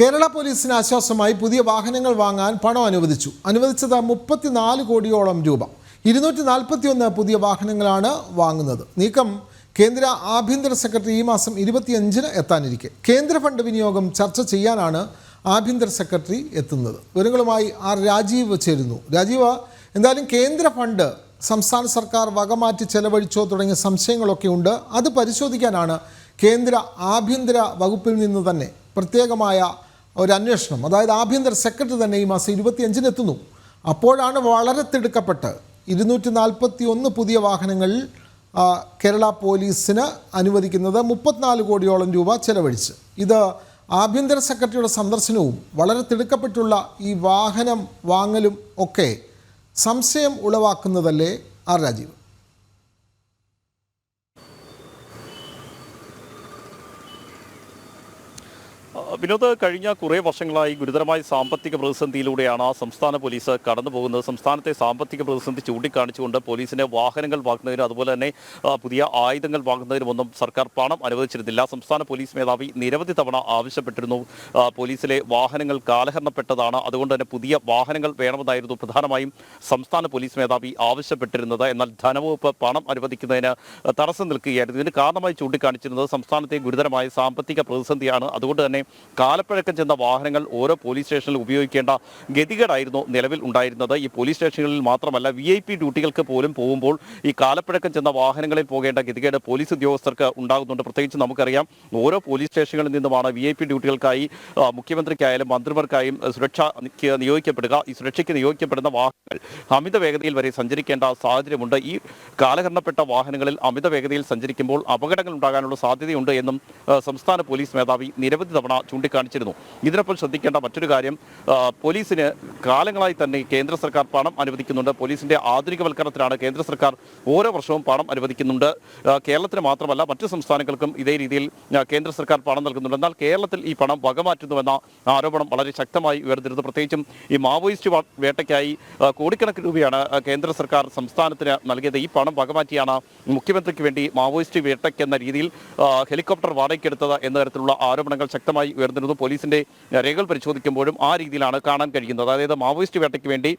കേരള പോലീസിന് ആശ്വാസമായി പുതിയ വാഹനങ്ങൾ വാങ്ങാൻ പണം അനുവദിച്ചു. അനുവദിച്ചത് മുപ്പത്തിനാല് കോടിയോളം രൂപ. ഇരുന്നൂറ്റി നാൽപ്പത്തി ഒന്ന് പുതിയ വാഹനങ്ങളാണ് വാങ്ങുന്നത്. നീക്കം കേന്ദ്ര ആഭ്യന്തര സെക്രട്ടറി ഈ മാസം ഇരുപത്തിയഞ്ചിന് എത്താനിരിക്കെ. കേന്ദ്ര ഫണ്ട് വിനിയോഗം ചർച്ച ചെയ്യാനാണ് ആഭ്യന്തര സെക്രട്ടറി എത്തുന്നത്. വിവരങ്ങളുമായി ആർ രാജീവ് ചേരുന്നു. രാജീവ് എന്തായാലും കേന്ദ്ര ഫണ്ട് സംസ്ഥാന സർക്കാർ വകമാറ്റി ചെലവഴിച്ചോ തുടങ്ങിയ സംശയങ്ങളൊക്കെ ഉണ്ട്. അത് പരിശോധിക്കാനാണ് കേന്ദ്ര ആഭ്യന്തര വകുപ്പിൽ നിന്ന് തന്നെ പ്രത്യേകമായ ഒരു അന്വേഷണം. അതായത് ആഭ്യന്തര സെക്രട്ടറി തന്നെ ഈ മാസം ഇരുപത്തിയഞ്ചിന് എത്തുന്നു. അപ്പോഴാണ് വളരെ തിടുക്കപ്പെട്ട് ഇരുന്നൂറ്റി നാൽപ്പത്തി ഒന്ന് പുതിയ വാഹനങ്ങൾ കേരള പോലീസിന് അനുവദിക്കുന്നത് മുപ്പത്തിനാല് കോടിയോളം രൂപ ചെലവഴിച്ച്. ഇത് ആഭ്യന്തര സെക്രട്ടറിയുടെ സന്ദർശനവും വളരെ തിടുക്കപ്പെട്ടുള്ള ഈ വാഹനം വാങ്ങലും ഒക്കെ സംശയം ഉളവാക്കുന്നതല്ലേ ആർ രാജീവ്? വിനോദ് കഴിഞ്ഞ കുറേ വർഷങ്ങളായി ഗുരുതരമായ സാമ്പത്തിക പ്രതിസന്ധിയിലൂടെയാണ് സംസ്ഥാന പോലീസ് കടന്നു പോകുന്നത്. സംസ്ഥാനത്തെ സാമ്പത്തിക പ്രതിസന്ധി ചൂണ്ടിക്കാണിച്ചുകൊണ്ട് പോലീസിന് വാഹനങ്ങൾ വാങ്ങുന്നതിനും അതുപോലെ തന്നെ പുതിയ ആയുധങ്ങൾ വാങ്ങുന്നതിനുമൊന്നും സർക്കാർ പണം അനുവദിച്ചിരുന്നില്ല. സംസ്ഥാന പോലീസ് മേധാവി നിരവധി തവണ ആവശ്യപ്പെട്ടിരുന്നു. പോലീസിലെ വാഹനങ്ങൾ കാലഹരണപ്പെട്ടതാണ്. അതുകൊണ്ട് തന്നെ പുതിയ വാഹനങ്ങൾ വേണമെന്നായിരുന്നു പ്രധാനമായും സംസ്ഥാന പോലീസ് മേധാവി ആവശ്യപ്പെട്ടിരുന്നത്. എന്നാൽ ധനവകുപ്പ് പണം അനുവദിക്കുന്നതിന് തടസ്സം നിൽക്കുകയായിരുന്നു. ഇതിന് കാരണമായി ചൂണ്ടിക്കാണിച്ചിരുന്നത് സംസ്ഥാനത്തെ ഗുരുതരമായ സാമ്പത്തിക പ്രതിസന്ധിയാണ്. അതുകൊണ്ട് തന്നെ കാലപ്പഴക്കം ചെന്ന വാഹനങ്ങൾ ഓരോ പോലീസ് സ്റ്റേഷനിൽ ഉപയോഗിക്കേണ്ട ഗതികേടായിരുന്നു നിലവിൽ ഉണ്ടായിരുന്നത്. ഈ പോലീസ് സ്റ്റേഷനുകളിൽ മാത്രമല്ല വി ഐ പി ഡ്യൂട്ടികൾക്ക് പോലും പോകുമ്പോൾ ഈ കാലപ്പഴക്കം ചെന്ന വാഹനങ്ങളിൽ പോകേണ്ട ഗതികേട് പോലീസ് ഉദ്യോഗസ്ഥർക്ക് ഉണ്ടാകുന്നുണ്ട്. പ്രത്യേകിച്ച് നമുക്കറിയാം ഓരോ പോലീസ് സ്റ്റേഷനുകളിൽ നിന്നുമാണ് വി ഐ പി ഡ്യൂട്ടികൾക്കായി മുഖ്യമന്ത്രിക്കായാലും മന്ത്രിമാർക്കായും സുരക്ഷ നിയോഗിക്കപ്പെടുക. ഈ സുരക്ഷയ്ക്ക് നിയോഗിക്കപ്പെടുന്ന വാഹനങ്ങൾ അമിത വേഗതയിൽ വരെ സഞ്ചരിക്കേണ്ട സാഹചര്യമുണ്ട്. ഈ കാലഹരണപ്പെട്ട വാഹനങ്ങളിൽ അമിത വേഗതയിൽ സഞ്ചരിക്കുമ്പോൾ അപകടങ്ങൾ ഉണ്ടാകാനുള്ള സാധ്യതയുണ്ട് എന്നും സംസ്ഥാന പോലീസ് മേധാവി നിരവധി തവണ ചൂണ്ടിക്കാണിച്ചിരുന്നു. ഇതിനൊപ്പം ശ്രദ്ധിക്കേണ്ട മറ്റൊരു കാര്യം പോലീസിന് കാലങ്ങളായി തന്നെ കേന്ദ്ര സർക്കാർ പണം അനുവദിക്കുന്നുണ്ട്. പോലീസിന്റെ ആധുനികവൽക്കരണത്തിനാണ് കേന്ദ്ര സർക്കാർ ഓരോ വർഷവും പണം അനുവദിക്കുന്നുണ്ട്. കേരളത്തിന് മാത്രമല്ല മറ്റു സംസ്ഥാനങ്ങൾക്കും ഇതേ രീതിയിൽ കേന്ദ്ര സർക്കാർ പണം നൽകുന്നുണ്ട്. എന്നാൽ കേരളത്തിൽ ഈ പണം വകമാറ്റുന്നുവെന്ന ആരോപണം വളരെ ശക്തമായി ഉയർന്നിരുന്നു. പ്രത്യേകിച്ചും ഈ മാവോയിസ്റ്റ് വേട്ടയ്ക്കായി കോടിക്കണക്കിന് രൂപയാണ് കേന്ദ്ര സർക്കാർ സംസ്ഥാനത്തിന് നൽകിയത്. ഈ പണം വകമാറ്റിയാണ് മുഖ്യമന്ത്രിക്ക് വേണ്ടി മാവോയിസ്റ്റ് വേട്ടയ്ക്കെന്ന രീതിയിൽ ഹെലികോപ്റ്റർ വാടകയ്ക്കെടുത്തത് എന്ന തരത്തിലുള്ള ആരോപണങ്ങൾ ശക്തമായി ഉയർന്നിരുന്നു. പോലീസിന്റെ രേഖകൾ പരിശോധിക്കുമ്പോഴും ആ രീതിയിലാണ് കാണാൻ കഴിയുന്നത്. അതായത് മാവോയിസ്റ്റ് വേട്ടയ്ക്ക് വേണ്ടി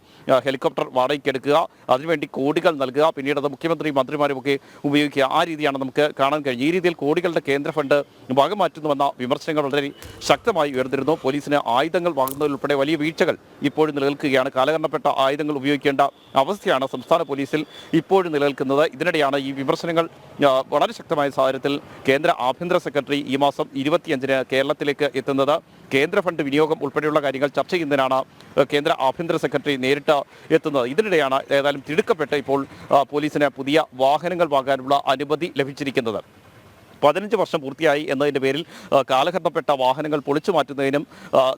ഹെലികോപ്റ്റർ വാടകയ്ക്കെടുക്കുക അതിനുവേണ്ടി കോടികൾ നൽകുക പിന്നീട് അത് മുഖ്യമന്ത്രി മന്ത്രിമാരും ഒക്കെ ഉപയോഗിക്കുക ആ രീതിയാണ് നമുക്ക് കാണാൻ കഴിയുന്നത്. ഈ രീതിയിൽ കോടികളുടെ കേന്ദ്ര ഫണ്ട് ഭാഗം വകമാറ്റുന്നുവെന്ന വിമർശനങ്ങൾ വളരെ ശക്തമായി ഉയർന്നിരുന്നു. പോലീസിന് ആയുധങ്ങൾ വാങ്ങുന്നതിലുൾപ്പെടെ വലിയ വീഴ്ചകൾ ഇപ്പോഴും നിലനിൽക്കുകയാണ്. കാലഘട്ടപ്പെട്ട ആയുധങ്ങൾ ഉപയോഗിക്കേണ്ട അവസ്ഥയാണ് സംസ്ഥാന പോലീസിൽ ഇപ്പോഴും നിലനിൽക്കുന്നത്. ഇതിനിടെയാണ് ഈ വിമർശനങ്ങൾ വളരെ ശക്തമായ സാഹചര്യത്തിൽ കേന്ദ്ര ആഭ്യന്തര സെക്രട്ടറി ഈ മാസം ഇരുപത്തിയഞ്ചിന് കേരളത്തിലേക്ക് എത്തുന്നത്. കേന്ദ്ര ഫണ്ട് വിനിയോഗം ഉൾപ്പെടെയുള്ള കാര്യങ്ങൾ ചർച്ച ചെയ്യുന്നതിനാണ് കേന്ദ്ര ആഭ്യന്തര സെക്രട്ടറി നേരിട്ട് എത്തുന്നത്. ഇതിനിടെയാണ് ഏതായാലും തിടുക്കപ്പെട്ട് ഇപ്പോൾ പോലീസിന് പുതിയ വാഹനങ്ങൾ വാങ്ങാനുള്ള അനുമതി ലഭിച്ചിരിക്കുന്നത്. പതിനഞ്ച് വർഷം പൂർത്തിയായി എന്നതിന്റെ പേരിൽ കാലഘട്ടപ്പെട്ട വാഹനങ്ങൾ പൊളിച്ചു മാറ്റുന്നതിനും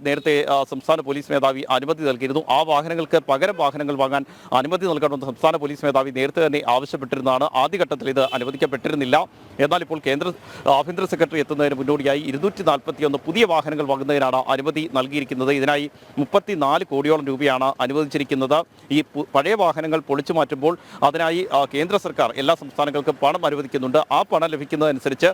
നേരത്തെ സംസ്ഥാന പോലീസ് മേധാവി അനുമതി നൽകിയിരുന്നു. ആ വാഹനങ്ങൾക്ക് പകരം വാഹനങ്ങൾ വാങ്ങാൻ അനുമതി നൽകണമെന്ന് സംസ്ഥാന പോലീസ് മേധാവി നേരത്തെ തന്നെ ആവശ്യപ്പെട്ടിരുന്നതാണ്. ആദ്യഘട്ടത്തിൽ ഇത് അനുവദിക്കപ്പെട്ടിരുന്നില്ല. എന്നാൽ ഇപ്പോൾ കേന്ദ്ര ആഭ്യന്തര സെക്രട്ടറി എത്തുന്നതിന് മുന്നോടിയായി ഇരുന്നൂറ്റി നാൽപ്പത്തിയൊന്ന് പുതിയ വാഹനങ്ങൾ വാങ്ങുന്നതിനാണ് അനുമതി നൽകിയിരിക്കുന്നത്. ഇതിനായി മുപ്പത്തിനാല് കോടിയോളം രൂപയാണ് അനുവദിച്ചിരിക്കുന്നത്. ഈ പഴയ വാഹനങ്ങൾ പൊളിച്ചു മാറ്റുമ്പോൾ അതിനായി കേന്ദ്ര സർക്കാർ എല്ലാ സംസ്ഥാനങ്ങൾക്കും പണം അനുവദിക്കുന്നുണ്ട്. ആ പണം ലഭിക്കുന്നതനുസരിച്ച്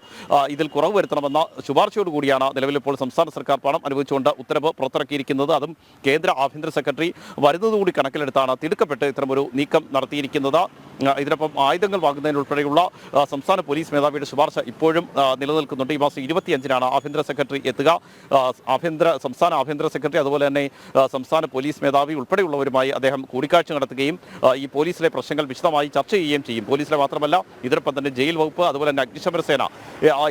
ഇതിൽ കുറവ് വരുത്തണമെന്ന ശുപാർശയോട് കൂടിയാണ് നിലവിൽ ഇപ്പോൾ സംസ്ഥാന സർക്കാർ പണം അനുവദിച്ചുകൊണ്ട് ഉത്തരവ് പുറത്തിറക്കിയിരിക്കുന്നത്. അതും കേന്ദ്ര ആഭ്യന്തര സെക്രട്ടറി വരുന്നതുകൂടി കണക്കിലെടുത്താണ് തിടുക്കപ്പെട്ട് ഇത്തരമൊരു നീക്കം നടത്തിയിരിക്കുന്നത്. ഇതിനൊപ്പം ആയുധങ്ങൾ വാങ്ങുന്നതിനുൾപ്പെടെയുള്ള സംസ്ഥാന പോലീസ് മേധാവിയുടെ ശുപാർശ ഇപ്പോഴും നിലനിൽക്കുന്നുണ്ട്. ഈ മാസം ഇരുപത്തിയഞ്ചിനാണ് ആഭ്യന്തര സെക്രട്ടറി എത്തുക. ആഭ്യന്തര സംസ്ഥാന ആഭ്യന്തര സെക്രട്ടറി അതുപോലെ തന്നെ സംസ്ഥാന പോലീസ് മേധാവി ഉൾപ്പെടെയുള്ളവരുമായി അദ്ദേഹം കൂടിക്കാഴ്ച നടത്തുകയും ഈ പോലീസിലെ പ്രശ്നങ്ങൾ വിശദമായി ചർച്ച ചെയ്യുകയും ചെയ്യും. പോലീസിലെ മാത്രമല്ല ഇതിനൊപ്പം തന്നെ ജയിൽ വകുപ്പ് അതുപോലെ തന്നെ അഗ്നിശമന സേന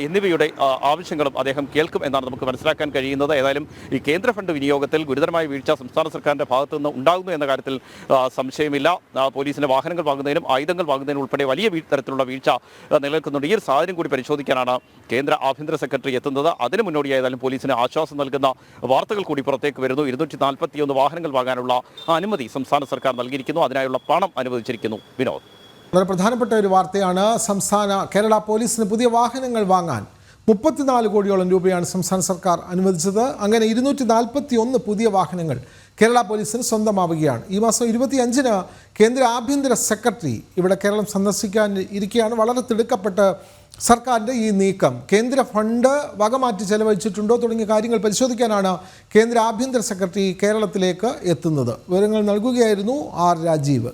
എന്നിവയുടെ ആവശ്യങ്ങളും അദ്ദേഹം കേൾക്കും എന്നാണ് നമുക്ക് മനസ്സിലാക്കാൻ കഴിയുന്നത്. ഏതായാലും ഈ കേന്ദ്ര ഫണ്ട് വിനിയോഗത്തിൽ ഗുരുതരമായ വീഴ്ച സംസ്ഥാന സർക്കാരിന്റെ ഭാഗത്തു നിന്ന് ഉണ്ടാകുന്നു എന്ന കാര്യത്തിൽ സംശയമില്ല. പോലീസിന്റെ വാഹനങ്ങൾ വാങ്ങുന്നതിനും ആയുധങ്ങൾ വാങ്ങുന്നതിന് ഉൾപ്പെടെ വലിയ തരത്തിലുള്ള വീഴ്ച നിലനിൽക്കുന്നുണ്ട്. ഈ ഒരു സാഹചര്യം കൂടി പരിശോധിക്കാനാണ് കേന്ദ്ര ആഭ്യന്തര സെക്രട്ടറി എത്തുന്നത്. അതിന് മുന്നോടിയായാലും പോലീസിന് ആശ്വാസം നൽകുന്ന വാർത്തകൾ കൂടി പുറത്തേക്ക് വരുന്നു. ഇരുന്നൂറ്റി നാൽപ്പത്തിയൊന്ന് വാഹനങ്ങൾ വാങ്ങാനുള്ള അനുമതി സംസ്ഥാന സർക്കാർ നൽകിയിരിക്കുന്നു. അതിനായുള്ള പണം അനുവദിച്ചിരിക്കുന്നു. വിനോദ്. വളരെ പ്രധാനപ്പെട്ട ഒരു വാർത്തയാണ് സംസ്ഥാന കേരള പോലീസിന് പുതിയ വാഹനങ്ങൾ വാങ്ങാൻ. മുപ്പത്തിനാല് കോടിയോളം രൂപയാണ് സംസ്ഥാന സർക്കാർ അനുവദിച്ചത്. അങ്ങനെ ഇരുന്നൂറ്റി പുതിയ വാഹനങ്ങൾ കേരള പോലീസിന് സ്വന്തമാവുകയാണ്. ഈ മാസം ഇരുപത്തിയഞ്ചിന് കേന്ദ്ര ആഭ്യന്തര സെക്രട്ടറി ഇവിടെ കേരളം സന്ദർശിക്കാൻ ഇരിക്കുകയാണ്. വളരെ തിടുക്കപ്പെട്ട് സർക്കാരിന്റെ ഈ നീക്കം. കേന്ദ്ര ഫണ്ട് വകമാറ്റി ചെലവഴിച്ചിട്ടുണ്ടോ തുടങ്ങിയ കാര്യങ്ങൾ പരിശോധിക്കാനാണ് കേന്ദ്ര ആഭ്യന്തര സെക്രട്ടറി കേരളത്തിലേക്ക് എത്തുന്നത്. വിവരങ്ങൾ നൽകുകയായിരുന്നു ആർ രാജീവ്.